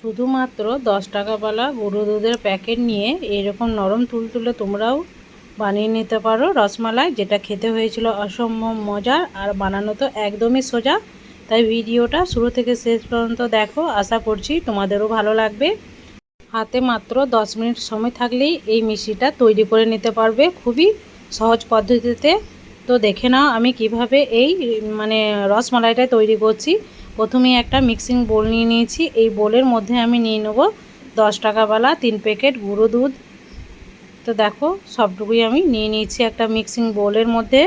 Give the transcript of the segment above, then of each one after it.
শুধুমাত্র দশ টাকাওয়ালা গুঁড়ো দুধের প্যাকেট নিয়ে এরকম নরম তুলতুলে তোমরাও বানিয়ে নিতে পারো রসমালাই, যেটা খেতে হয়েছিল অসম্ভব মজার আর বানানো তো একদমই সোজা। তাই ভিডিওটা শুরু থেকে শেষ পর্যন্ত দেখো, আশা করছি তোমাদেরও ভালো লাগবে। হাতে মাত্র দশ মিনিট সময় থাকলেই এই মিষ্টিটা তৈরি করে নিতে পারবে খুবই সহজ পদ্ধতিতে। তো দেখে নাও আমি কীভাবে এই মানে রসমালাইটা তৈরি করছি। প্রথমে একটা মিক্সিং বোল নিয়ে নিয়েছি। এই বোলের মধ্যে আমি নিয়ে নেব দশ টাকাওয়ালা তিন প্যাকেট গুঁড়ো দুধ। তো দেখো, সবটুকুই আমি নিয়ে নিয়েছি একটা মিক্সিং বোলের মধ্যে।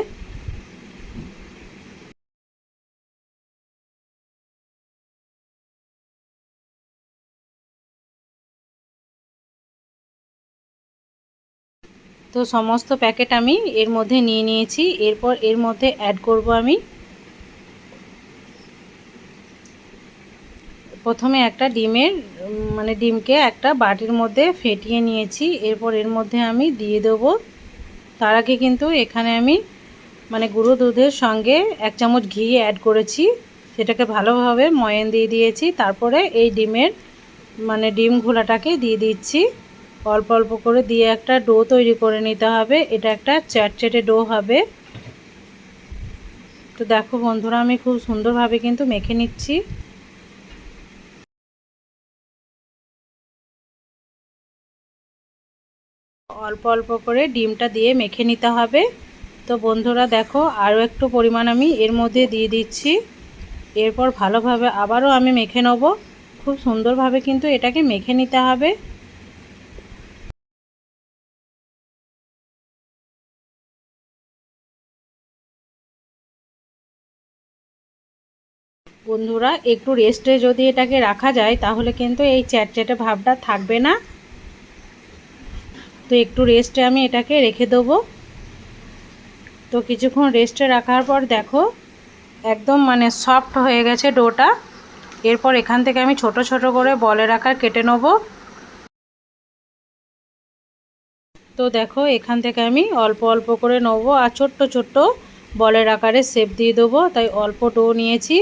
তো সমস্ত প্যাকেট আমি এর মধ্যে নিয়ে নিয়েছি। এরপর এর মধ্যে অ্যাড করব আমি। প্রথমে একটা ডিমের মানে ডিমকে একটা বাটির মধ্যে ফেটিয়ে নিয়েছি। এরপর এর মধ্যে আমি দিয়ে দেবো। তার আগে কিন্তু এখানে আমি মানে গুঁড়ো দুধের সঙ্গে এক চামচ ঘি অ্যাড করেছি। সেটাকে ভালোভাবে ময়ন দিয়ে দিয়েছি। তারপরে এই ডিমের মানে ডিম ঘোলাটাকে দিয়ে দিচ্ছি। অল্প অল্প করে দিয়ে একটা ডো তৈরি করে নিতে হবে। এটা একটা চ্যাটচেটে ডো হবে। তো দেখো বন্ধুরা, আমি খুব সুন্দরভাবে কিন্তু মেখে নিচ্ছি। অল্প অল্প করে ডিমটা দিয়ে মেখে নিতে হবে। তো বন্ধুরা, দেখো আরও একটু পরিমাণ আমি এর মধ্যে দিয়ে দিচ্ছি। এরপর ভালোভাবে আবারও আমি মেখে নেব। খুব সুন্দরভাবে কিন্তু এটাকে মেখে নিতে হবে। বন্ধুরা, একটু রেস্টে যদি এটাকে রাখা যায়, তাহলে কিন্তু এই চ্যাটচ্যাটে ভাবটা থাকবে না। তো একটু রেস্টে আমি এটাকে রেখে দেবো। তো কিছুক্ষণ রেস্টে রাখার পর দেখো, একদম মানে সফট হয়ে গেছে ডোটা এরপর এখান থেকে আমি ছোট ছোট করে বলের আকার কেটে নেব। তো দেখো, এখান থেকে আমি অল্প অল্প করে নেব আর ছোট্ট ছোট্ট বলের আকারে শেপ দিয়ে দেবো। তাই অল্প ডো নিয়েছি।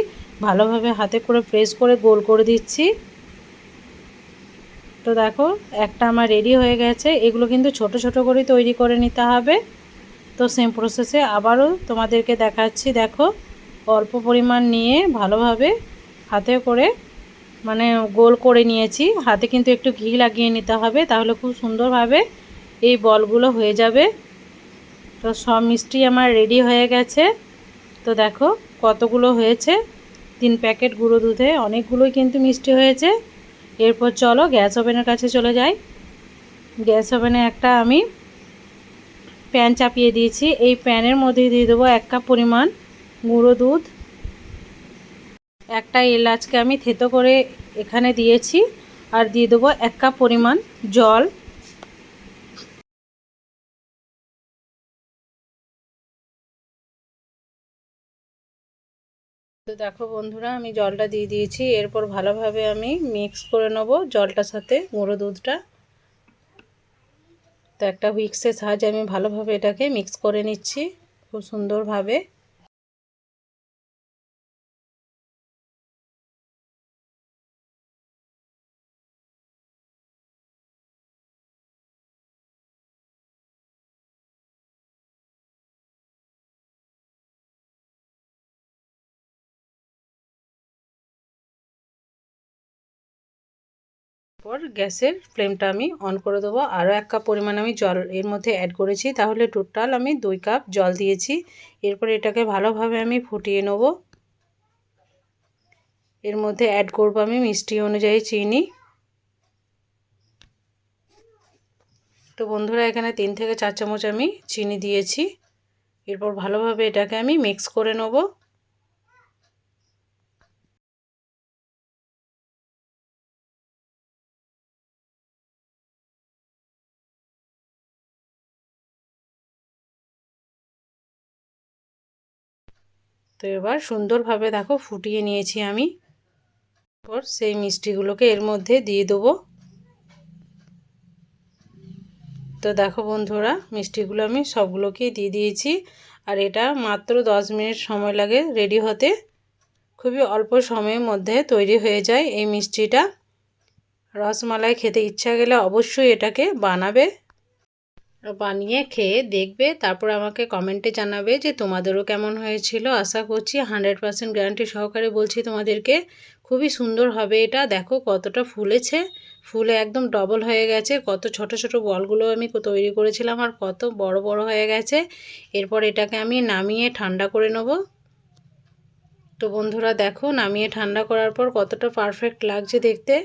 ভালোভাবে হাতে করে প্রেস করে গোল করে দিচ্ছি। তো দেখো, একটা আমার রেডি হয়ে গেছে। এগুলো কিন্তু ছোট ছোট করে তৈরি করে নিতে হবে। তো সেম প্রসেসে আবারও তোমাদেরকে দেখাচ্ছি, দেখো, অল্প পরিমাণ নিয়ে ভালোভাবে হাতে করে মানে গোল করে নিয়েছি। হাতে কিন্তু একটু ঘি লাগিয়ে নিতে হবে, তাহলে খুব সুন্দরভাবে এই বলগুলো হয়ে যাবে। তো সব মিষ্টি আমার রেডি হয়ে গেছে। তো দেখো, কতগুলো হয়েছে। তিন প্যাকেট গুঁড়ো দুধে অনেকগুলোই কিন্তু মিষ্টি হয়েছে। এরপর চলো গ্যাস ওভেনের কাছে চলে যাই। গ্যাস ওভেনে একটা আমি প্যান চাপিয়ে দিয়েছি। এই প্যানের মধ্যে দিয়ে দেবো এক কাপ পরিমাণ গুঁড়ো দুধ। একটা এলাচকে আমি থেতো করে এখানে দিয়েছি। আর দিয়ে দেবো এক কাপ পরিমাণ জল। তো দেখো বন্ধুরা, আমি জলটা দিয়ে দিয়েছি। এরপর ভালোভাবে আমি মিক্স করে নেব জলটার সাথে গুঁড়ো দুধটা। তো একটা হুইক্সের সাহায্যে আমি ভালোভাবে এটাকে মিক্স করে নিচ্ছি খুব সুন্দরভাবে। পর গ্যাসের ফ্লেমটা আমি অন করে দেবো। আরও এক কাপ পরিমাণ আমি জল এর মধ্যে অ্যাড করেছি। তাহলে টোটাল আমি দুই কাপ জল দিয়েছি। এরপর এটাকে ভালোভাবে আমি ফুটিয়ে নেব। এর মধ্যে অ্যাড করব আমি মিষ্টি অনুযায়ী চিনি। তো বন্ধুরা, এখানে তিন থেকে চার চামচ আমি চিনি দিয়েছি। এরপর ভালোভাবে এটাকে আমি মিক্স করে নেব। তো এবার সুন্দরভাবে দেখো ফুটিয়ে নিয়েছি আমি। পর সেই মিষ্টিগুলোকে এর মধ্যে দিয়ে দেবো। তো দেখো বন্ধুরা, মিষ্টিগুলো আমি সবগুলোকেই দিয়ে দিয়েছি। আর এটা মাত্র দশ মিনিট সময় লাগে রেডি হতে। খুবই অল্প সময়ের মধ্যে তৈরি হয়ে যায় এই মিষ্টিটা। রসমালাই খেতে ইচ্ছা গেলে অবশ্যই এটাকে বানাবে। বানিয়ে খেয়ে দেখবে, তারপর আমাকে কমেন্টে জানাবে যে তোমাদেরও কেমন হয়েছিল। আশা করছি হান্ড্রেড পারসেন্ট গ্যারান্টি সহকারে বলছি তোমাদেরকে, খুবই সুন্দর হবে এটা। দেখো কতটা ফুলেছে, ফুলে একদম ডবল হয়ে গেছে। কত ছোট ছোট বলগুলো আমি তৈরি করেছিলাম আর কত বড় বড় হয়ে গেছে। এরপর এটাকে আমি নামিয়ে ঠান্ডা করে নেব। তো বন্ধুরা দেখো, নামিয়ে ঠান্ডা করার পর কতটা পারফেক্ট লাগছে দেখতে।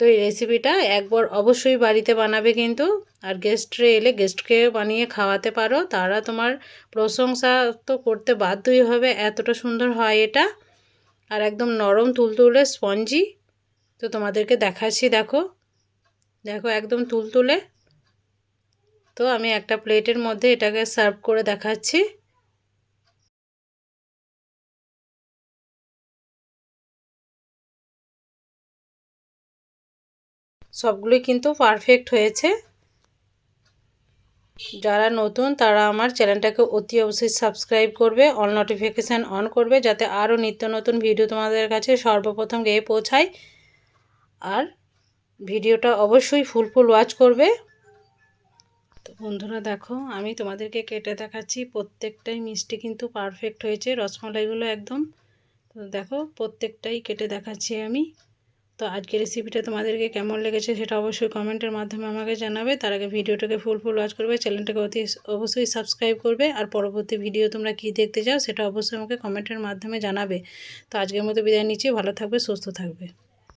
তো এই রেসিপিটা একবার অবশ্যই বাড়িতে বানাবে কিন্তু। আর গেস্টরে এলে গেস্টকে বানিয়ে খাওয়াতে পারো। তারা তোমার প্রশংসা তো করতে বাধ্যই হবে, এতটা সুন্দর হয় এটা। আর একদম নরম তুলতুলে স্পঞ্জি তো তোমাদেরকে দেখাচ্ছি, দেখো। দেখো, একদম তুলতুলে। তো আমি একটা প্লেটের মধ্যে এটাকে সার্ভ করে দেখাচ্ছি। সবগুলোই কিন্তু পারফেক্ট হয়েছে। যারা নতুন, তারা আমার চ্যানেলটাকে অতি অবশ্যই সাবস্ক্রাইব করবে অল নোটিফিকেশান অন করবে, যাতে আরও নিত্য নতুন ভিডিও তোমাদের কাছে সর্বপ্রথম গিয়ে পৌঁছায়। আর ভিডিওটা অবশ্যই ফুল ফুল ওয়াচ করবে। তো বন্ধুরা দেখো, আমি তোমাদেরকে কেটে দেখাচ্ছি, প্রত্যেকটাই মিষ্টি কিন্তু পারফেক্ট হয়েছে, রসমালাইগুলো একদম। তো দেখো, প্রত্যেকটাই কেটে দেখাচ্ছি আমি। তো আজকে রেসিপিটা তোমাদেরকে কেমন লেগেছে সেটা অবশ্যই কমেন্টের মাধ্যমে আমাকে জানাবে। তার আগে ভিডিওটাকে ফুল ফুল ওয়াচ করবে চ্যানেলটাকে অতি অবশ্যই সাবস্ক্রাইব করবে। আর পরবর্তী ভিডিও তোমরা কী দেখতে চাও সেটা অবশ্যই আমাকে কমেন্টের মাধ্যমে জানাবে। তো আজকের মতো বিদায় নিচ্ছি, ভালো থাকবে, সুস্থ থাকবে।